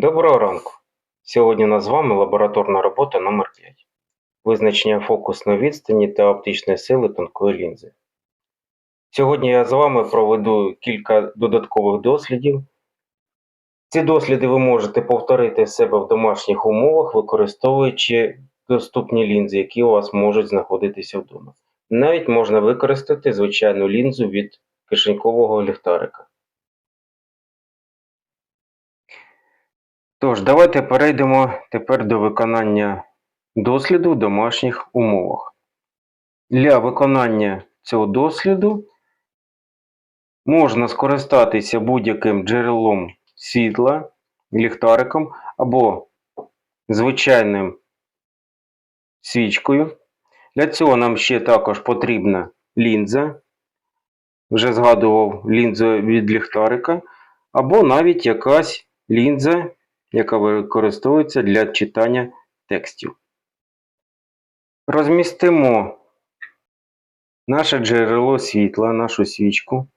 Доброго ранку! Сьогодні у нас з вами лабораторна робота номер 5 Визначення фокусної відстані та оптичної сили тонкої лінзи. Сьогодні я з вами проведу кілька додаткових дослідів. Ці досліди ви можете повторити в себе в домашніх умовах, використовуючи доступні лінзи, які у вас можуть знаходитися вдома. Навіть можна використати звичайну лінзу від кишенькового ліхтарика. Тож, давайте перейдемо тепер до виконання досліду в домашніх умовах. Для виконання цього досліду можна скористатися будь-яким джерелом світла, ліхтариком або звичайним свічкою. Для цього нам ще також потрібна лінза. Вже згадував лінзу від ліхтарика, або навіть якась лінза, яка використовується для читання текстів. Розмістимо наше джерело світла, нашу свічку.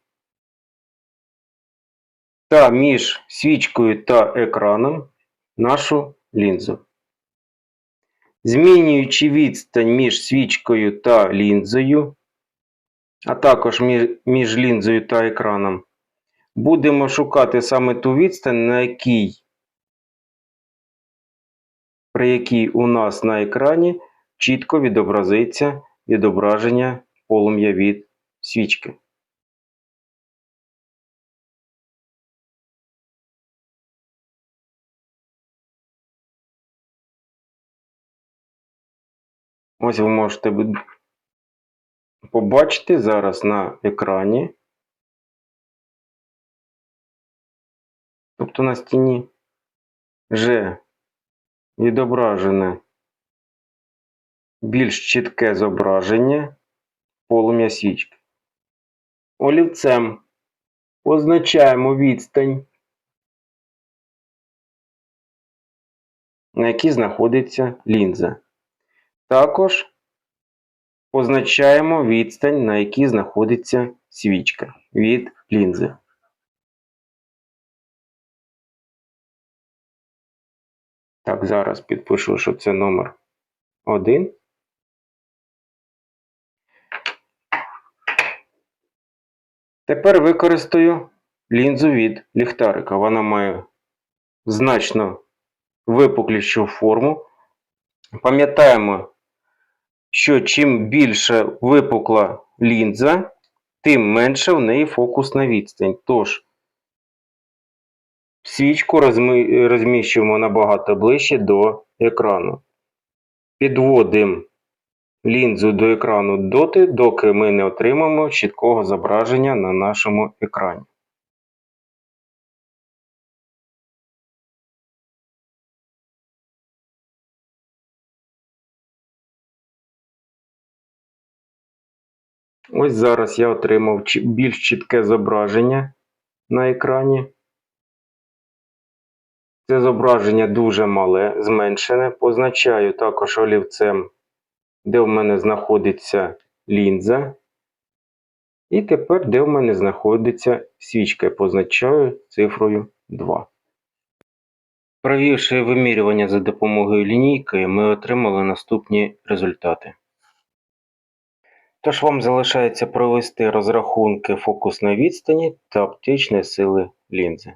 Та між свічкою та екраном нашу лінзу. Змінюючи відстань між свічкою та лінзою, а також між лінзою та екраном, будемо шукати саме ту відстань, на якій при якій у нас на екрані чітко відобразиться відображення полум'я від свічки. Ось ви можете побачити зараз на екрані, тобто на стіні, вже відображене більш чітке зображення полум'я свічки. Олівцем позначаємо відстань, на якій знаходиться лінза. Також позначаємо відстань, на якій знаходиться свічка від лінзи. Так, зараз підпишу, що це номер 1. Тепер використаю лінзу від ліхтарика. Вона має значно випуклішу форму. Пам'ятаємо, що чим більше випукла лінза, тим менше в неї фокусна відстань. Тож, Свічку розміщуємо набагато ближче до екрану. Підводимо лінзу до екрану доти, доки ми не отримаємо чіткого зображення на нашому екрані. Ось зараз я отримав більш чітке зображення на екрані. Це зображення дуже мале, зменшене. Позначаю також олівцем, де в мене знаходиться лінза. І тепер, де в мене знаходиться свічка, позначаю цифрою 2. Провівши вимірювання за допомогою лінійки, ми отримали наступні результати. Тож вам залишається провести розрахунки фокусної відстані та оптичної сили лінзи.